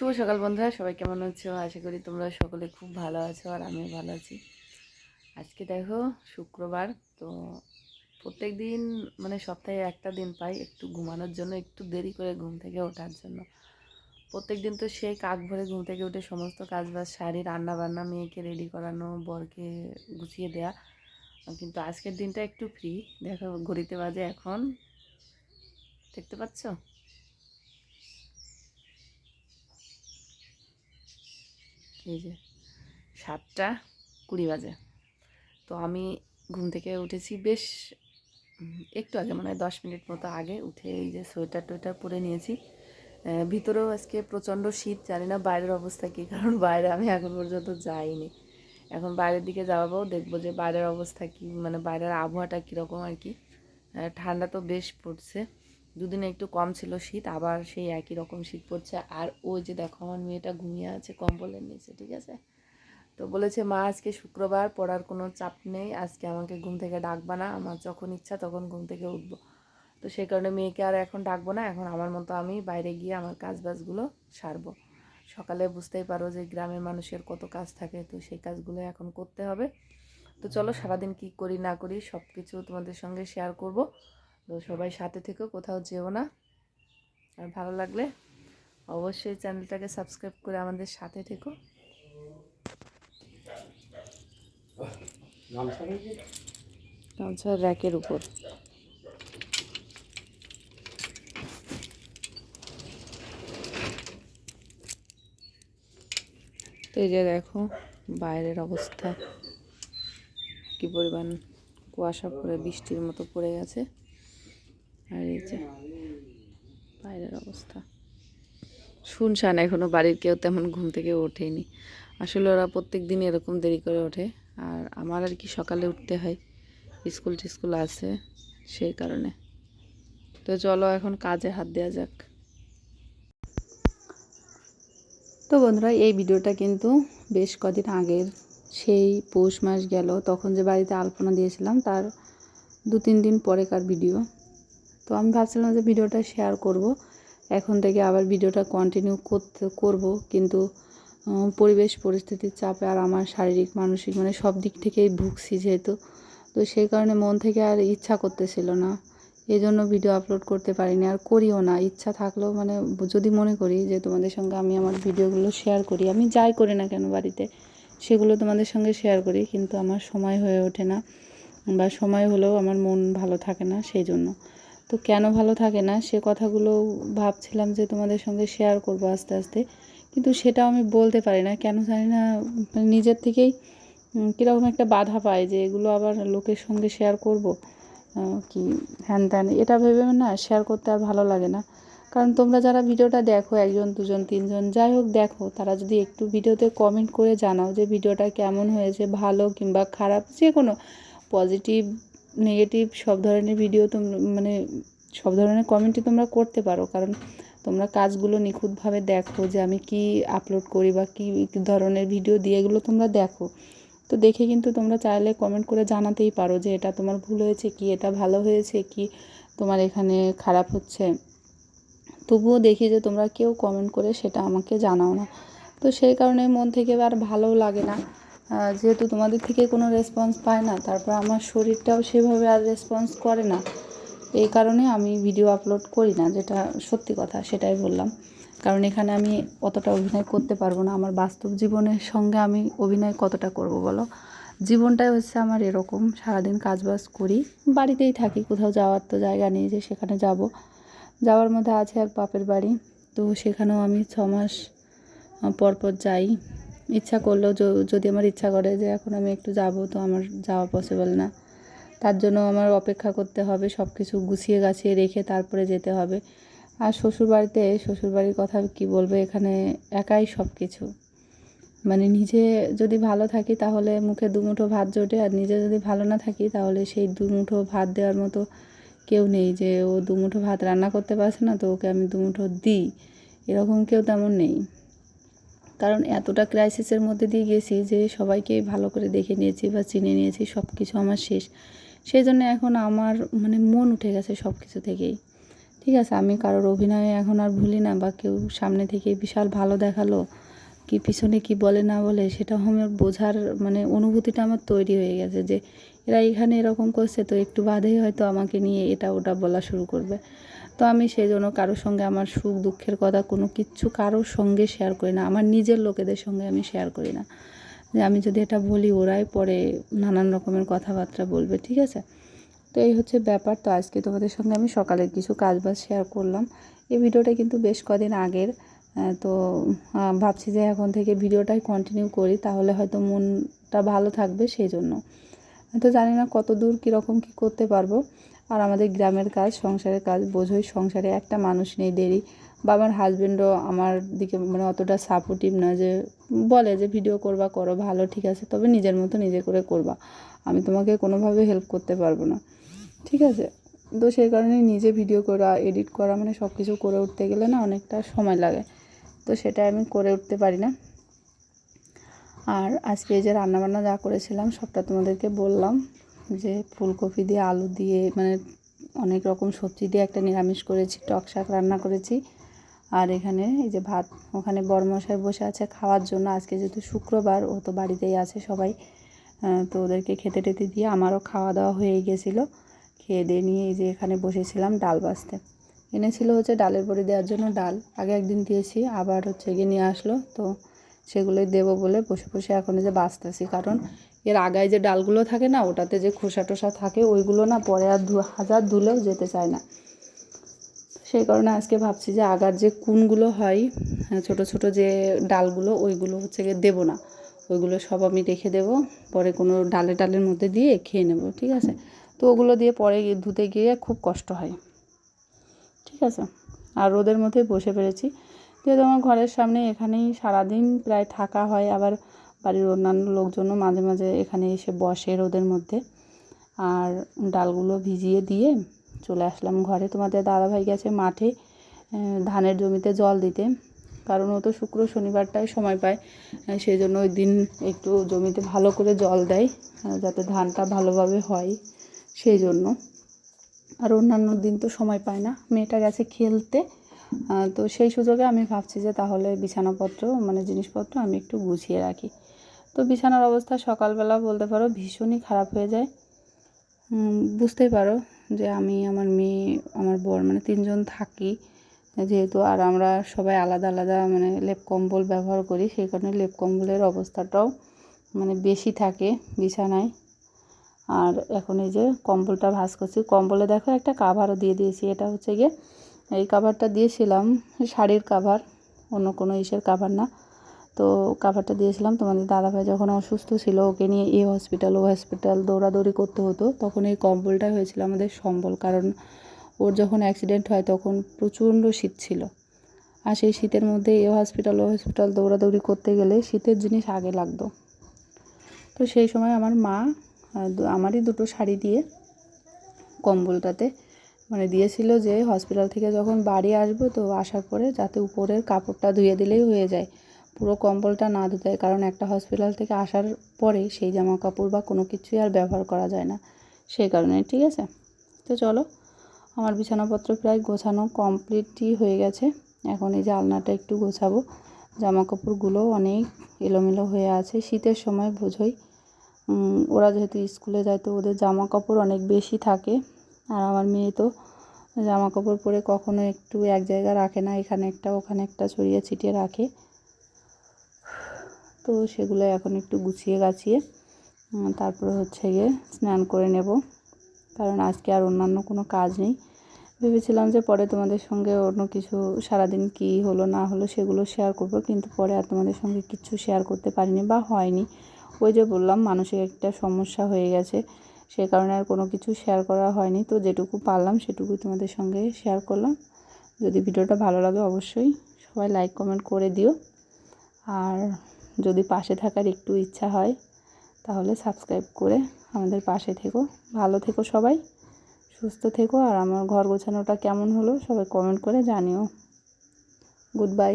শুভ সকাল বন্ধুরা, সবাই কেমন আছো? আশা করি তোমরা সকলে খুব ভালো আছো আর আমিও ভালো আছি। আজকে দেখো শুক্রবার, তো প্রত্যেক দিন মানে সপ্তাহে একটা দিন পাই একটু ঘুমানোর জন্য, একটু দেরি করে ঘুম থেকে ওঠার জন্য। প্রত্যেক দিন তো সেই কাক ভরে ঘুম থেকে উঠে সমস্ত কাজ বাজ শাড়ি রান্না বান্না মেয়েকে রেডি করানো, বরকে গুছিয়ে দেয়া। কিন্তু আজকের দিনটা একটু ফ্রি দেখো ঘড়িতে বাজে এখন, দেখতে পাচ্ছ? এই যে সাতটা কুড়ি বাজে। তো আমি ঘুম থেকে উঠেছি বেশ একটু আগে মানে দশ মিনিট মতো আগে উঠে এই যে সোয়েটার টোয়েটার পরে নিয়েছি। ভিতরেও আজকে প্রচণ্ড শীত, জানি না বাইরের অবস্থা কী, কারণ বাইরে আমি এখন পর্যন্ত যাইনি। এখন বাইরের দিকে যাব, দেখব যে বাইরের অবস্থা কী মানে বাইরের আবহাওয়াটা কীরকম আর কি। ঠান্ডা তো বেশ পড়ছে। দুদিনে একটু কম ছিল শীত, আবার সেই একই রকম শীত পড়ছে। আর ওই যে দেখো আমার মেয়েটা ঘুমিয়ে আছে কম্বলের নিচে, ঠিক আছে? তো বলেছে, মা, আজকে শুক্রবার, পড়ার কোনো চাপ নেই, আজকে আমাকে ঘুম থেকে ডাকবা না, আমার যখন ইচ্ছা তখন ঘুম থেকে উঠবো। তো সেই কারণে মেয়েকে আর এখন ডাকবো না, এখন আমার মতো আমি বাইরে গিয়ে আমার কাজ বাজগুলো সারবো। সকালে বুঝতেই পারো যে গ্রামের মানুষের কত কাজ থাকে, তো সেই কাজগুলো এখন করতে হবে। তো চলো সারাদিন কি করি না করি সব কিছু তোমাদের সঙ্গে শেয়ার করব। তো সবাই সাথে থেকেও কোথাও যেও না। আর ভালো লাগলে অবশ্যই চ্যানেলটাকে সাবস্ক্রাইব করে আমাদের সাথে থেকো। র্যাকের উপর। তো এই যে দেখো বাইরের অবস্থা। কি পরিমাণ কুয়াশা পড়ে, বৃষ্টির মতো পড়ে গেছে। আর এই যে বাইরের অবস্থা। শুনশান এখনও বাড়ির কেউ তেমন ঘুম থেকে ওঠেনি। আসলে ওরা প্রত্যেক দিন এরকম দেরি করে ওঠে। আর আমার আর কি সকালে উঠতে হয়। স্কুল টিস্কুল আছে সেই কারণে। তো চলো এখন কাজে হাত দেওয়া যাক। তো বন্ধুরা, এই ভিডিওটা কিন্তু বেশ কদিন আগের। সেই পৌষ মাস গেল, তখন যে বাড়িতে আলপনা দিয়েছিলাম, তার দু তিন দিন পরেকার ভিডিও। তো আমি ভাবছিলাম যে ভিডিওটা শেয়ার করব। এখন থেকে আবার ভিডিওটা কন্টিনিউ করতে, করব। কিন্তু পরিবেশ, পরিস্থিতির চাপে আর আমার শারীরিক, মানসিক মানে সব দিক থেকেই ভুগছি যেহেতু। তো সেই কারণে মন থেকে আর ইচ্ছা করতেছিল না। এই জন্য ভিডিও আপলোড করতে পারিনি। আর করিও না। ইচ্ছা থাকলেও মানে যদি মনে করি যে তোমাদের সঙ্গে আমি আমার ভিডিওগুলো শেয়ার করি, আমি যাই করি না কেন বাড়িতে, সেগুলো তোমাদের সঙ্গে শেয়ার করি। কিন্তু আমার সময় হয়ে ওঠে না বা সময় হলেও আমার মন ভালো থাকে না সেই জন্য। তো কেন ভালো থাকে না? সে কথাগুলো ভাবছিলাম যে তোমাদের সঙ্গে শেয়ার করব আস্তে আস্তে। কিন্তু সেটাও আমি বলতে পারি না। কেন জানি না মানে নিজের থেকেই কীরকম একটা বাধা পায় যে এগুলো আবার লোকের সঙ্গে শেয়ার করব। কি, হ্যান ত্যান, এটা ভেবে না শেয়ার করতে আর ভালো লাগে না। কারণ তোমরা যারা ভিডিওটা দেখো, একজন, দুজন, তিনজন, যাই হোক দেখো, তারা যদি একটু ভিডিওতে কমেন্ট করে জানাও যে ভিডিওটা কেমন হয়েছে, ভালো কিংবা খারাপ যে কোনো পজিটিভ নেগেটিভ সব ধরনের ভিডিও তোমরা মানে সব ধরনের কমেন্টই তোমরা করতে পারো। কারণ তোমরা কাজগুলো নিখুঁতভাবে দেখো যে আমি কি আপলোড করি বা কী ধরনের ভিডিও দিয়ে এগুলো তোমরা দেখো। তো দেখে কিন্তু তোমরা চাইলে কমেন্ট করে জানাতেই পারো যে এটা তোমার ভুল হয়েছে কি, এটা ভালো হয়েছে কি, তোমার এখানে খারাপ হচ্ছে। তবুও দেখি যে তোমরা কেউ কমেন্ট করে সেটা আমাকে জানাও না। তো সেই কারণে মন থেকে আর ভালোও লাগে না। যেহেতু তোমাদের থেকে কোনো রেসপন্স পায় না তারপর আমার শরীরটাও সেভাবে আর রেসপন্স করে না। এই কারণে আমি ভিডিও আপলোড করি না যেটা সত্যি কথা সেটাই বললাম। কারণ এখানে আমি অতটা অভিনয় করতে পারব না আমার বাস্তব জীবনের সঙ্গে আমি অভিনয় কতটা করব বলো? জীবনটাই হচ্ছে আমার এরকম সারাদিন কাজবাজ করি বাড়িতেই থাকি কোথাও যাওয়ার তো জায়গা নেই যে সেখানে যাব। যাওয়ার মধ্যে আছে এক বাপের বাড়ি তো সেখানেও আমি ছ মাস আহ, পর পর যাই। ইচ্ছা করলেও যদি আমার ইচ্ছা করে যে এখন আমি একটু যাব, তো আমার যাওয়া পসিবল না। তার জন্য আমার অপেক্ষা করতে হবে সব কিছু গুছিয়ে গাছিয়ে রেখে তারপরে যেতে হবে। আর শ্বশুরবাড়িতে, শ্বশুরবাড়ির কথা কি বলব, এখানে একাই সব কিছু মানে নিজে যদি ভালো থাকি, তাহলে মুখে দুমুঠো ভাত জোটে, আর নিজে যদি ভালো না থাকি, তাহলে সেই দুমুঠো ভাত দেওয়ার মতো কেউ নেই যে ও দুমুঠো ভাত রান্না করতে পারছে না, তো ওকে আমি দুমুঠো দিই। এরকম কেউ তেমন নেই। কারণ এতটা ক্রাইসিসের মধ্যে দিয়ে গেছি যে সবাইকে ভালো করে দেখে নিয়েছি বা চিনে নিয়েছি সব কিছু আমার শেষ। সেই জন্য এখন আমার মানে মন উঠে গেছে সব কিছু থেকেই। ঠিক আছে, আমি কারোর অভিনয়ে এখন আর ভুলি না বা কেউ সামনে থেকে বিশাল ভালো দেখাল কি পিছনে কি বলে না বলে সেটা আমার বোঝার মানে অনুভূতিটা আমার তৈরি হয়ে গেছে যে এরা এখানে এরকম করছে, তো একটু বাদেই হয়তো আমাকে নিয়ে এটা ওটা বলা শুরু করবে। তো আমি সেই জন্য কারোর সঙ্গে আমার সুখ দুঃখের কথা কোনো কিচ্ছু কারোর সঙ্গে শেয়ার করি না, আমার নিজের লোকেদের সঙ্গে আমি শেয়ার করি না। যে আমি যদি এটা বলি ওরাই পরে নানান রকমের কথাবার্তা বলবে, ঠিক আছে? তো এই হচ্ছে ব্যাপার। তো আজকে তোমাদের সঙ্গে আমি সকালের কিছু কাজ বাজ শেয়ার করলাম। এই ভিডিওটা কিন্তু বেশ কদিন আগের। তো ভাবছি যে এখন থেকে ভিডিওটাই কন্টিনিউ করি, তাহলে হয়তো মনটা ভালো থাকবে সেই জন্য তো জানি না কত দূর কীরকম কী করতে পারব। আর আমাদের গ্রামের কাজ, সংসারের কাজ বোঝোই সংসারে একটা মানুষ নেই, দেরি। বা আমার হাজব্যান্ডও আমার দিকে মানে অতটা সাপোর্টিভ না যে, বলে যে, ভিডিও করবা, করো, ভালো, ঠিক আছে, তবে নিজের মতো নিজে করে করবা। আমি তোমাকে কোনোভাবে হেল্প করতে পারব না। ঠিক আছে? তো সেই কারণে নিজে ভিডিও করা এডিট করা মানে সব কিছু করে উঠতে গেলে না অনেকটা সময় লাগে। তো সেটা আমি করে উঠতে পারি না। আর আজকে এই যে রান্নাবান্না যা করেছিলাম, সবটা তোমাদেরকে বললাম যে ফুলকপি দিয়ে আলু দিয়ে মানে অনেক রকম সবজি দিয়ে একটা নিরামিষ করেছি, টক শাক রান্না করেছি। আর এখানে এই যে ভাত, ওখানে বরমশাই বসে আছে খাওয়ার জন্য। আজকে যেহেতু শুক্রবার, ও তো বাড়িতেই আছে সবাই। তো ওদেরকে খেতে টেতে দিয়ে আমারও খাওয়া দাওয়া হয়ে গেছিল। খেয়ে দিয়ে নিয়ে এই যে এখানে বসেছিলাম ডাল বাছতে এনেছিল হচ্ছে ডালের বড়ি দেওয়ার জন্য ডাল। আগে একদিন দিয়েছি আবার হচ্ছে গিয়ে নিয়ে আসলো। তো সেগুলোই দেবো বলে বসে বসে এখন যে বাঁচতেছি। কারণ এর আগায় যে ডালগুলো থাকে না ওটাতে যে খোসা টোসা থাকে ওইগুলো না পরে আর হাজার ধুলেও যেতে চায় না। সেই কারণে আজকে ভাবছি যে আগার যে কুনগুলো হয় হ্যাঁ, ছোট ছোট যে ডালগুলো ওইগুলো হচ্ছে গিয়ে দেবো না। ওইগুলো সব আমি রেখে দেবো পরে কোনো ডালে ডালের মধ্যে দিয়ে খেয়ে নেব ঠিক আছে? তো ওগুলো দিয়ে পরে ধুতে গিয়ে খুব কষ্ট হয়। ঠিক আছে। আর রোদের মধ্যে বসে পেরেছি। যেহেতু আমার ঘরের সামনে এখানেই সারাদিন প্রায় থাকা হয়, আবার বাড়ির অন্যান্য লোকজনও মাঝে মাঝে এখানে এসে বসে রোদের মধ্যে। আর ডালগুলো ভিজিয়ে দিয়ে চলে আসলাম ঘরে। তোমাদের দাদাভাই গেছে মাঠে ধানের জমিতে জল দিতে। কারণ ও তো শুক্র শনিবারটাই সময় পায় সেই জন্য ওই দিন একটু জমিতে ভালো করে জল দেয় যাতে ধানটা ভালোভাবে হয়, সেই জন্য। আর অন্যান্য দিন তো সময় পায় না। মেয়েটা গেছে খেলতে তো সেই সুযোগে আমি ভাবছি যে তাহলে বিছানাপত্র মানে জিনিসপত্র আমি একটু গুছিয়ে রাখি। তো বিছানার অবস্থা সকালবেলা বলতে পারো ভীষণই খারাপ হয়ে যায়। বুঝতেই পারো যে আমি আমার মেয়ে, আমার বর মানে তিনজন থাকি। যেহেতু আর আমরা সবাই আলাদা আলাদা মানে লেপ কম্বল ব্যবহার করি, সেই কারণে লেপ কম্বলের অবস্থাটাও মানে বেশি থাকে বিছানায়। আর এখন এই যে কম্বলটা ভাঁজ করছি। কম্বলে দেখো একটা কাভারও দিয়ে দিয়েছি। এটা হচ্ছে গিয়ে এই কাভারটা দিয়েছিলাম, শাড়ির কাভার অন্য কোনো ইসের কাভার না। তো কাভারটা দিয়েছিলাম। তোমাদের দাদাভাই যখন অসুস্থ ছিল, ওকে নিয়ে এ হসপিটাল ও হসপিটাল দৌড়াদৌড়ি করতে হতো। তখন এই কম্বলটা হয়েছিল আমাদের সম্বল, কারণ ওর যখন অ্যাক্সিডেন্ট হয় তখন প্রচণ্ড শীত ছিল। আর সেই শীতের মধ্যে এ হসপিটাল ও হসপিটাল দৌড়াদৌড়ি করতে গেলে শীতের জিনিস আগে লাগতো। তো সেই সময় আমার মা আমারই দুটো শাড়ি দিয়ে কম্বলটাতে। মানে দিয়েছিল যে হসপিটাল থেকে যখন বাড়ি আসব তো আসার পরে যাতে উপরের কাপড়টা ধুয়ে দিলেই হয়ে যায়। পুরো কম্বলটা না ধুতে কারণ একটা হসপিটাল থেকে আসার পরে সেই জামা কাপড় বা কোনো কিছুই আর ব্যবহার করা যায় না। সেই কারণে, ঠিক আছে? তো চলো, আমার বিছানাপত্র প্রায় গোছানো কমপ্লিটই হয়ে গেছে। এখন এই যে আলনাটা একটু গোছাবো। জামা কাপড়গুলো অনেক এলোমেলো হয়ে আছে। শীতের সময় বোঝোই ওরা যেহেতু স্কুলে যায় তো ওদের জামা কাপড় অনেক বেশি থাকে। আর আমার মেয়ে তো জামা কাপড় পরে কখনো একটু এক জায়গায় রাখে না, এখানে একটা, ওখানে একটা ছড়িয়ে ছিটিয়ে রাখে। তো সেগুলো এখন একটু গুছিয়ে গাছিয়ে তারপরে হচ্ছে গিয়ে স্নান করে নেব। কারণ আজকে আর অন্যান্য কোনো কাজ নেই। ভেবেছিলাম যে পরে তোমাদের সঙ্গে অন্য কিছু, সারাদিন কী হলো না হলো সেগুলো শেয়ার করব, কিন্তু পরে আর তোমাদের সঙ্গে কিচ্ছু শেয়ার করতে পারিনি বা হয়নি। ওই যে বললাম, মানুষের একটা সমস্যা হয়ে গেছে। সে কারণে আর কোনো কিছু শেয়ার করা হয়নি। তো যেটুকু পারলাম সেটুকু তোমাদের সঙ্গে শেয়ার করলাম। যদি ভিডিওটা ভালো লাগে অবশ্যই সবাই লাইক কমেন্ট করে দিও। আর যদি পাশে থাকার একটু ইচ্ছা হয়, তাহলে সাবস্ক্রাইব করে আমাদের পাশে থেকো। ভালো থেকো সবাই, সুস্থ থেকো। আর আমার ঘর গোছানোটা কেমন হলো, সবাই কমেন্ট করে জানিও। Good bye